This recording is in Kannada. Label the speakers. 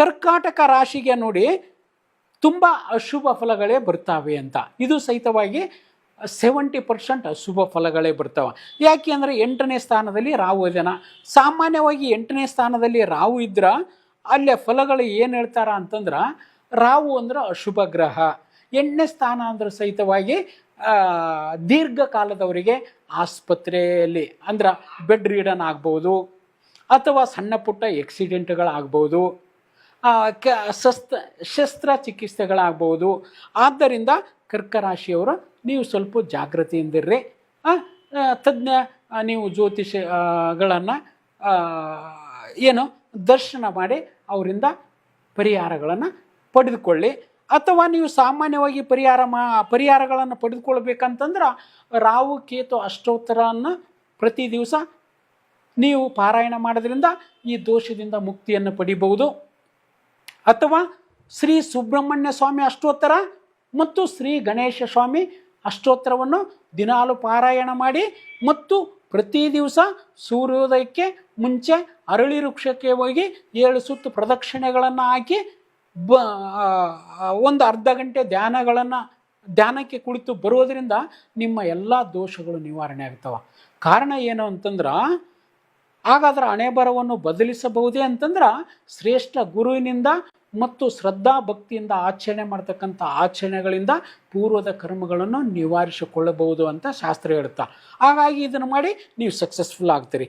Speaker 1: ಕರ್ಕಾಟಕ ರಾಶಿಗೆ ನೋಡಿ ತುಂಬ ಅಶುಭ ಫಲಗಳೇ ಬರ್ತಾವೆ ಅಂತ. ಇದು ಸಹಿತವಾಗಿ ಸೆವೆಂಟಿ ಪರ್ಸೆಂಟ್ ಅಶುಭ ಫಲಗಳೇ ಬರ್ತಾವೆ. ಯಾಕೆ ಅಂದರೆ ಎಂಟನೇ ಸ್ಥಾನದಲ್ಲಿ ರಾಹು ಇದನ. ಸಾಮಾನ್ಯವಾಗಿ ಎಂಟನೇ ಸ್ಥಾನದಲ್ಲಿ ರಾಹು ಇದ್ರೆ ಅಲ್ಲೇ ಫಲಗಳು ಏನು ಹೇಳ್ತಾರ ಅಂತಂದ್ರೆ ರಾಹು ಅಂದ್ರೆ ಅಶುಭ ಗ್ರಹ. ಎಂಟನೇ ಸ್ಥಾನ ಅಂದ್ರೆ ಸಹಿತವಾಗಿ ದೀರ್ಘಕಾಲದವರಿಗೆ ಆಸ್ಪತ್ರೆಯಲ್ಲಿ ಅಂದ್ರೆ ಬೆಡ್ ರೀಡನ್ ಆಗ್ಬೋದು, ಅಥವಾ ಸಣ್ಣ ಪುಟ್ಟ ಎಕ್ಸಿಡೆಂಟ್ಗಳಾಗ್ಬೋದು ಕ, ಶಸ್ತ್ರ, ಶಸ್ತ್ರಚಿಕಿತ್ಸೆಗಳಾಗ್ಬೋದು. ಆದ್ದರಿಂದ ಕರ್ಕರಾಶಿಯವರು ನೀವು ಸ್ವಲ್ಪ ಜಾಗೃತಿಯಿಂದಿರ್ರಿ ತಜ್ಞ ನೀವು ಜ್ಯೋತಿಷಗಳನ್ನು ಏನು, ದರ್ಶನ ಮಾಡಿ ಅವರಿಂದ ಪರಿಹಾರಗಳನ್ನು ಪಡೆದುಕೊಳ್ಳಿ. ಅಥವಾ ನೀವು ಸಾಮಾನ್ಯವಾಗಿ ಪರಿಹಾರ ಮಾ, ಪರಿಹಾರಗಳನ್ನು ಪಡೆದುಕೊಳ್ಬೇಕಂತಂದ್ರೆ ರಾವು ಕೇತು ಅಷ್ಟೋತ್ತರವನ್ನು ಪ್ರತಿ ದಿವಸ ನೀವು ಪಾರಾಯಣ ಮಾಡೋದ್ರಿಂದ ಈ ದೋಷದಿಂದ ಮುಕ್ತಿಯನ್ನು ಪಡಿಬಹುದು. ಅಥವಾ ಶ್ರೀ ಸುಬ್ರಹ್ಮಣ್ಯ ಸ್ವಾಮಿ ಅಷ್ಟೋತ್ತರ ಮತ್ತು ಶ್ರೀ ಗಣೇಶ ಸ್ವಾಮಿ ಅಷ್ಟೋತ್ತರವನ್ನು ದಿನಾಲು ಪಾರಾಯಣ ಮಾಡಿ ಮತ್ತು ಪ್ರತಿ ದಿವಸ ಸೂರ್ಯೋದಯಕ್ಕೆ ಮುಂಚೆ ಅರಳಿ ವೃಕ್ಷಕ್ಕೆ ಹೋಗಿ ಏಳು ಸುತ್ತು ಪ್ರದಕ್ಷಿಣೆಗಳನ್ನು ಹಾಕಿ ಬ ಒಂದು ಅರ್ಧ ಗಂಟೆ ಧ್ಯಾನಗಳನ್ನು ಧ್ಯಾನಕ್ಕೆ ಕುಳಿತು ಬರುವುದರಿಂದ ನಿಮ್ಮ ಎಲ್ಲ ದೋಷಗಳು ನಿವಾರಣೆ ಆಗ್ತವೆ. ಕಾರಣ ಏನು ಅಂತಂದ್ರೆ ಹಾಗಾದ್ರೆ ಹಣೆ ಬರವನ್ನು ಬದಲಿಸಬಹುದೇ ಅಂತಂದ್ರೆ ಶ್ರೇಷ್ಠ ಗುರುವಿನಿಂದ ಮತ್ತು ಶ್ರದ್ಧಾ ಭಕ್ತಿಯಿಂದ ಆಚರಣೆ ಮಾಡ್ತಕ್ಕಂಥ ಆಚರಣೆಗಳಿಂದ ಪೂರ್ವದ ಕರ್ಮಗಳನ್ನು ನಿವಾರಿಸಿಕೊಳ್ಳಬಹುದು ಅಂತ ಶಾಸ್ತ್ರ ಹೇಳುತ್ತಾ ಹಾಗಾಗಿ ಇದನ್ನು ಮಾಡಿ ನೀವು ಸಕ್ಸಸ್ಫುಲ್ ಆಗ್ತೀರಿ.